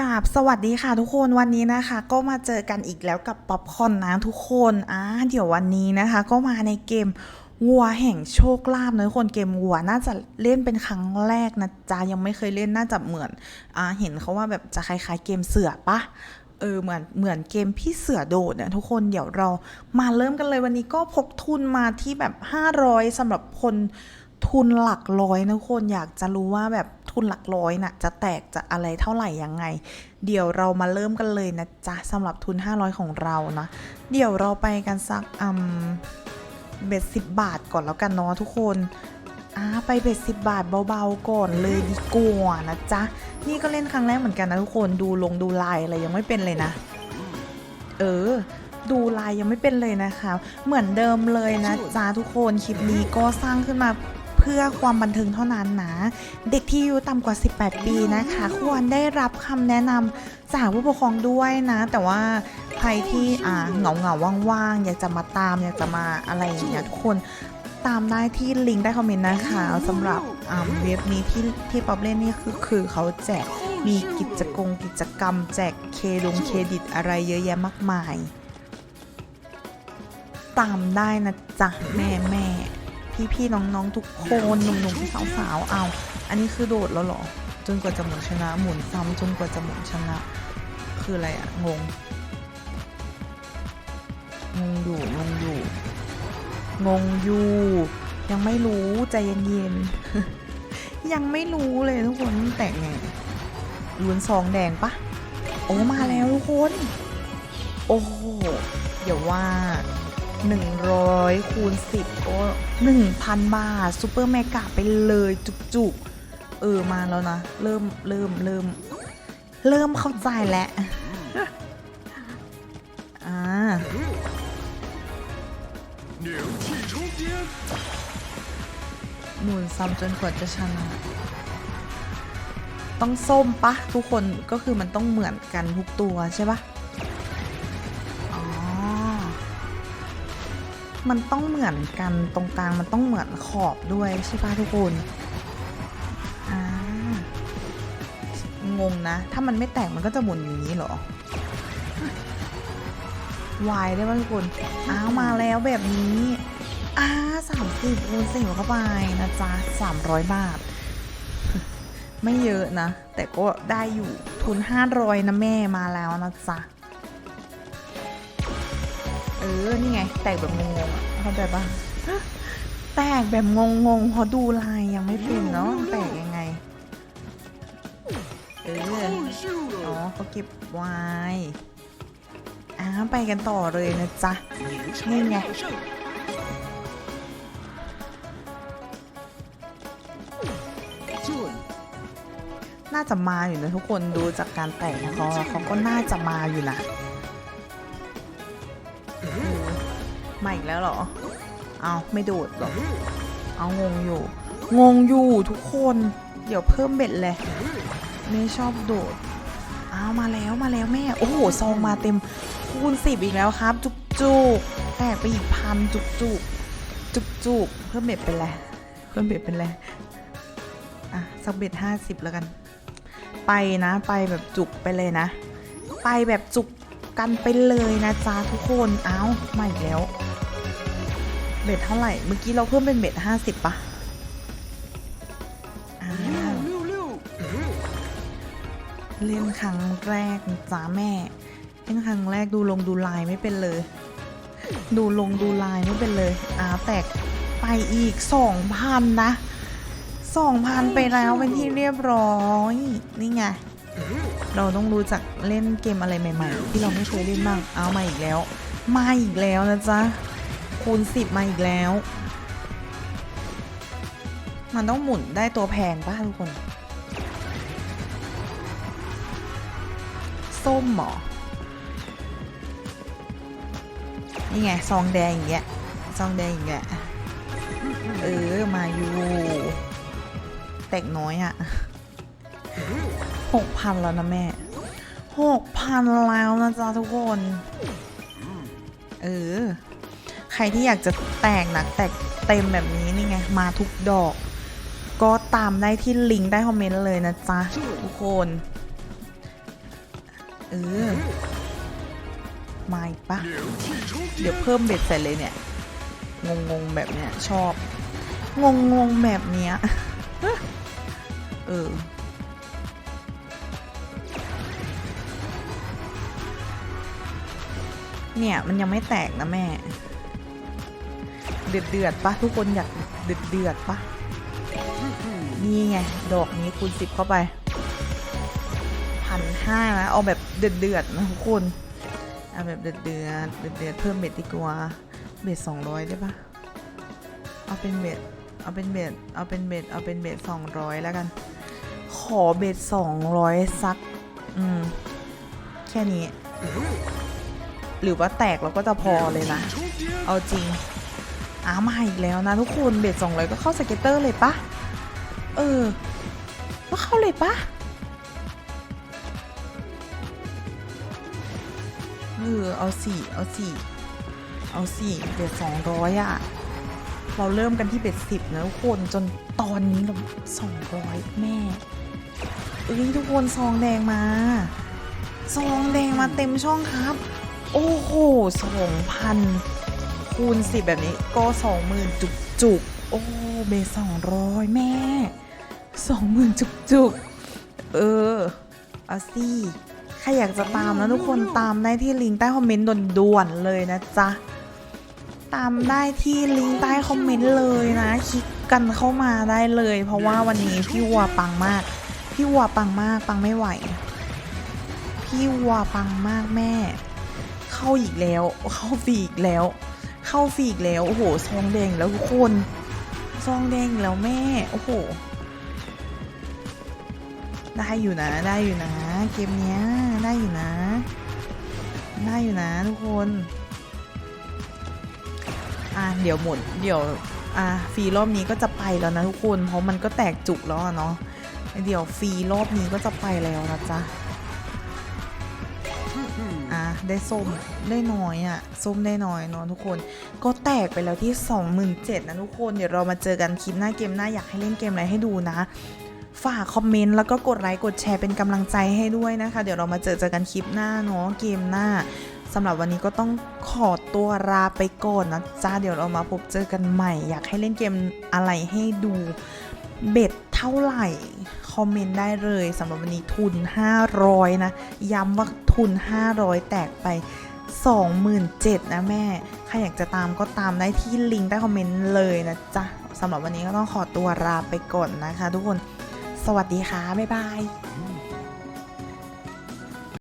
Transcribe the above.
กาบสวัสดีค่ะทุกคนวันนี้นะคะ ก็มาเจอกันอีกแล้วกับป๊อปคอนนะทุกคนอ่าเดี๋ยววันนี้นะคะ ก็มาในเกมวัวแห่งโชคลาภนะทุกคนเกมวัวน่าจะเล่นเป็นครั้งแรกนะจ๊ะยังไม่เคยเล่นน่าจะเหมือนอ่าเห็นเขาว่าแบบจะคล้ายๆ เกมเสือปะเออเหมือนเหมือนเกมพี่เสือโดดเนี่ยทุกคนเดี๋ยวเรามาเริ่มกันเลยวันนี้ก็พกทุนมาที่แบบ 500สำหรับคนทุนหลักร้อยนะทุกคนอยากจะรู้ว่าแบบ ทุนหลักร้อยน่ะจะแตกจะอะไรเท่าไหร่ยังไง เดี๋ยวเรามาเริ่มกันเลยนะจ๊ะสำหรับทุน 500 ของเรานะ เดี๋ยวเราไปกันสักอืมเบ็ดสิบบาทก่อนแล้วกันเนาะทุกคนอ่าไปเบ็ดสิบบาทเบาๆก่อนเลยดีกว่านะจ๊ะนี่ก็เล่นครั้งแรกเหมือนกันนะทุกคนดูลงดูลายอะไรยังไม่เป็นเลยนะ เออดูลายยังไม่เป็นเลยนะคะ เหมือนเดิมเลยนะจ๊ะทุกคนคลิปนี้ก็สร้างขึ้นมา เพื่อความบันเทิงเท่านั้นนะ เด็กที่อายุต่ำกว่า 18 ปีนะคะ ควรได้รับคำแนะนำจากผู้ปกครองด้วยนะ แต่ว่าใครที่อ่าเหงาเหงาๆว่างๆ อยากจะมาตาม อยากจะมาอะไรอย่างเงี้ยทุกคนตามได้ที่ลิงก์ใต้คอมเมนต์นะคะสำหรับเว็บนี้ที่ที่ป๊อปเล่นนี่คือคือเขาแจกมีกิจกรรมกิจกรรม แจกเคดงเครดิตอะไรเยอะแยะมากมาย ตามได้นะจ๊ะ แม่แม่ พี่ๆน้องๆทุกคนหนุ่มๆสาวๆเอาอันนี้คือโดดแล้วเหรอจนกว่าจะหมุนชนะ หมุนซ้ำจนกว่าจะหมุนชนะ คืออะไรอะงงงงอยู่งงอยู่งงอยู่ ยังไม่รู้ใจเย็นๆยังไม่รู้เลยทุกคนแตกไงลุนซองแดงปะโอ้มาแล้วทุกคน โอ้เดี๋ยวว่า 100คูณ10ก็1,000 บาทซูเปอร์แมกะไปเลยจุกๆ เออมาแล้วนะ เริ่มเริ่มเริ่มเริ่มเข้าใจแล้วอ่าหมุนซ้ำจนกว่าจะชนะ ต้องส้มปะทุกคนก็คือมันต้องเหมือนกันทุกตัวใช่ปะ มันต้องเหมือนกันตรงกลางมันต้องเหมือนขอบด้วยใช่ปะทุกคนงงนะ ถ้ามันไม่แตกมันก็จะหมุนอย่างนี้เหรอวายได้ป่ะทุกคนอ้าวมาแล้วแบบนี้อ่าสามสิบคูณสี่เข้าไปนะจ๊ะสามร้อยบาท ไม่เยอะนะ แต่ก็ได้อยู่ทุนห้าร้อยนะแม่มาแล้วนะจ๊ะ อนี่ไง แตกแบบงงๆเข้าใจปะแตกแบบงงงๆพอดูลายยังไม่เป็นเนาะแตกยังไงเอออ๋อเขาเก็บไว้อ้าไปกันต่อเลยนะจ๊ะนี่ไงน่าจะมาอยู่นะทุกคนดูจากการแต่งเขาเขาก็น่าจะมาอยู่นะ มาอีกแล้วเหรอ เอาไม่โดดหรอ เอางงอยู่ งงอยู่ทุกคน เดี๋ยวเพิ่มเบ็ดเลยไม่ชอบโดดเอามาแล้วมาแล้วแม่ โอ้โหซองมาเต็มคูณสิบอีกแล้วครับ จุกจุกแตกไปอีกพันจุกจุกจุกจุกเพิ่มเบ็ดเป็นไรเพิ่มเบ็ดเป็นไรอะสักเบ็ดห้าสิบแล้วกัน ไปนะไปแบบจุกไปเลยนะ ไปแบบจุกกันไปเลยนะจ๊ะทุกคน เอ้ามาอีกแล้ว เบ็ดเท่าไหร่ เมื่อกี้เราเพิ่มเป็นเบ็ดห้าสิบปะเล่นครั้งแรกจ้าแม่ เล่นครั้งแรกดูลงดูลายไม่เป็นเลย ดูลงดูลายไม่เป็นเลยอาแตกไปอีกสองพันนะสองพันไปแล้วเป็นที่เรียบร้อย นี่ไง เราต้องรู้จักเล่นเกมอะไรใหม่ ๆ ที่เราไม่เคยเล่นบ้างเอามาอีกแล้ว มาอีกแล้วนะจ๊ะ คูณสิบมาอีกแล้ว มันต้องหมุนได้ตัวแพงป่ะทุกคน ส้มเหรอนี่ไง ซองแดงอย่างเงี้ย ซองแดงอย่างเงี้ย เออ มาอยู่ แตกน้อยอะ่ะหกพันแล้วนะแม่หกพันแล้วนะจ๊ะทุกคน เออใค ใครที่อยากจะแต่งหนักแตกเต็มแบบนี้นี่ไง มาทุกดอก ก็ตามได้ที่ลิงก์ใต้คอมเมนต์เลยนะจ๊ะ ทุกคน เออ มาอีกปะเดี๋ยวเพิ่มเบ็ดใส่เลยเนี่ย งงงแบบเนี้ย ชอบ งงงแบบเนี้ย เออเนี่ย มันยังไม่แตกนะแม่ เดือดเดือดปะทุกคนอยากเดือดเดือดปะนี่ไง ดอกนี้คูณสิบเข้าไปพันห้านะเอาแบบเดือดเดือดนะทุกคนเอาแบบเดือดเดือดเดือดเดือดเพิ่มเบ็ดดีกว่าเบ็ดสองร้อยได้ปะเอาเป็นเบ็ดเอาเป็นเบ็ดเอาเป็นเบ็ดเอาเป็นเบ็ดสองร้อยแล้วกัน ขอเบ็ดสองร้อยสัก อืม แค่นี้ หรือว่าแตกเราก็จะพอเลยนะ，เอาจริง อามาอีกแล้วนะทุกคนเบ็ดสองร้อยก็เข้าสเก็ตเตอร์เลยปะเออ ก็เข้าเลยปะเออเอาสี่เอาสี่เอาสี่เบ็ดสองร้อยอะเราเริ่มกันที่เบ็ดสิบนะทุกคนจนตอนนี้เราสองร้อยแม่เอ้ยทุกคนซองแดงมาซองแดงมาเต็มช่องครับ โอ้โหสองพัน คูณสิบแบบนี้ก็สองหมื่นจุกจุกโอ้เบสองร้อยแม่สองหมื่นจุกจุกเออเอาสิใครอยากจะตามนะทุกคนตามได้ที่ลิงก์ใต้คอมเมนต์ด่วนๆเลยนะจ๊ะ ตามได้ที่ลิงก์ใต้คอมเมนต์เลยนะ คลิกกันเข้ามาได้เลย เพราะว่าวันนี้พี่วัวปังมาก พี่วัวปังมากปังไม่ไหว พี่วัวปังมากแม่ เข้าอีกแล้ว เข้าฟรีอีกแล้ว เข้าฟรีอีกแล้ว โอ้โห ซองแดงแล้วทุกคน ซองแดงแล้วแม่ โอ้โห ได้อยู่นะ ได้อยู่นะ เกมเนี้ย ได้อยู่นะ ได้อยู่นะทุกคน อะ เดี๋ยวหมด เดี๋ยว อะ ฟรีรอบนี้ก็จะไปแล้วนะทุกคน เพราะมันก็แตกจุกแล้วเนาะ เดี๋ยวฟรีรอบนี้ก็จะไปแล้วนะจ๊ะ อะได้ส้มได้น้อยอะส้มได้น้อยเนาะทุกคน ก็แตกไปแล้วที่ 27,000นะทุกคนเดี๋ยวเรามาเจอกันคลิปหน้าเกมหน้าอยากให้เล่นเกมอะไรให้ดูนะ ฝากคอมเมนต์แล้วก็กดไลค์กดแชร์เป็นกำลังใจให้ด้วยนะคะ เดี๋ยวเรามาเจอเจอกันคลิปหน้าเนาะเกมหน้าสำหรับวันนี้ก็ต้องขอตัวลาไปก่อนนะจ้าเดี๋ยวเรามาพบเจอกันใหม่ อยากให้เล่นเกมอะไรให้ดูเบ็ด เท่าไหร่ คอมเมนต์ได้เลยสำหรับวันนี้ทุน 500 นะ ย้ำว่าทุน 500 แตกไป 27,000นะแม่ ใครอยากจะตามก็ตามได้ที่ลิงก์ใต้คอมเมนต์เลยนะจ๊ะสำหรับวันนี้ก็ต้องขอตัวลาไปก่อนนะคะ ทุกคน สวัสดีค่ะ บ๊ายบาย